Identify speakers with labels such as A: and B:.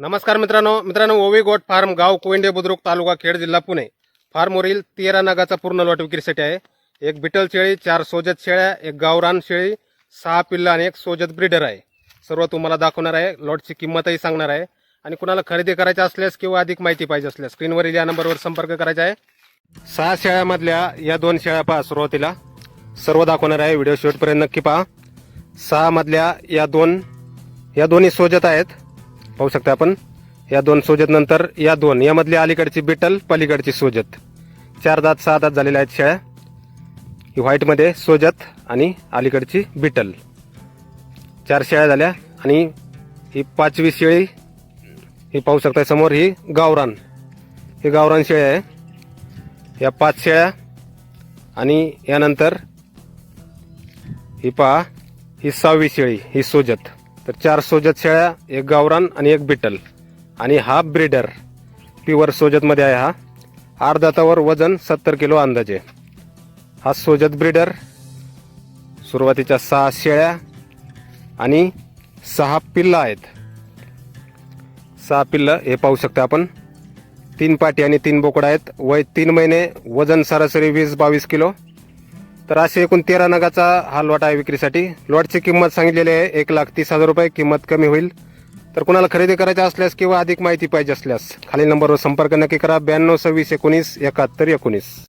A: नमस्कार मित्रांनो. मित्रांनो ओवी गोट फार्म गाव कोयंडे बुद्रुक तालुका खेड जिल्हा पुणे. फार्मवरील तेरा नगाचा पूर्ण लॉट विक्रीसाठी आहे. एक बिटल शेळी चार सोजत शेळ्या एक गावरान शेळी सहा पिल्ला आणि एक सोजत ब्रीडर आहे. सर्व तुम्हाला दाखवणार आहे. लॉटची किंमतही सांगणार आहे. आणि कुणाला खरेदी करायची असल्यास किंवा अधिक माहिती पाहिजे असल्यास स्क्रीनवरील या नंबरवर संपर्क करायचा आहे. सहा शेळ्यामधल्या या दोन शेळ्या पहा सुरुवातीला. सर्व दाखवणार आहे. व्हिडिओ शेवटपर्यंत नक्की पहा. सहा मधल्या या दोन या दोन्ही सोजत आहेत. पाहू शकता आपण. या दोन सोजत नंतर या दोन. यामधली अलीकडची बिटल पलीकडची सोजत. चार दात सहा दात झालेल्या आहेत शेळ्या. ही व्हाईटमध्ये सोजत आणि अलीकडची बिटल. चार शेळ्या झाल्या आणि ही पाचवी शेळी ही पाहू शकता समोर ही गावरान. ही गावरान शेळ्या आहे. या पाच शेळ्या आणि यानंतर ही पहा ही सहावी शेळी ही सोजत. तर चार सोजत शेळ्या एक गावरान आणि एक बिटल. आणि हा ब्रीडर प्युअर सोजतमध्ये आहे हा. अर्धातावर वजन सत्तर किलो अंदाजे. हा सोजत ब्रीडर सुरुवातीच्या सहा शेळ्या आणि सहा पिल्लं आहेत. सहा पिल्लं हे पाहू शकता आपण. तीन पाटी आणि तीन बोकडा आहेत. वय तीन महिने वजन सरासरी वीस बावीस किलो. तर असे एकूण तेरा नगाचा हा लॉट आहे विक्रीसाठी. लॉटची किंमत सांगितलेली आहे एक लाख तीस हजार रुपये. किंमत कमी होईल. तर कुणाला खरेदी करायची असल्यास किंवा अधिक माहिती पाहिजे असल्यास खालील नंबरवर संपर्क नक्की करा. ब्याण्णव सव्वीस एकोणीस एकाहत्तर एकोणीस.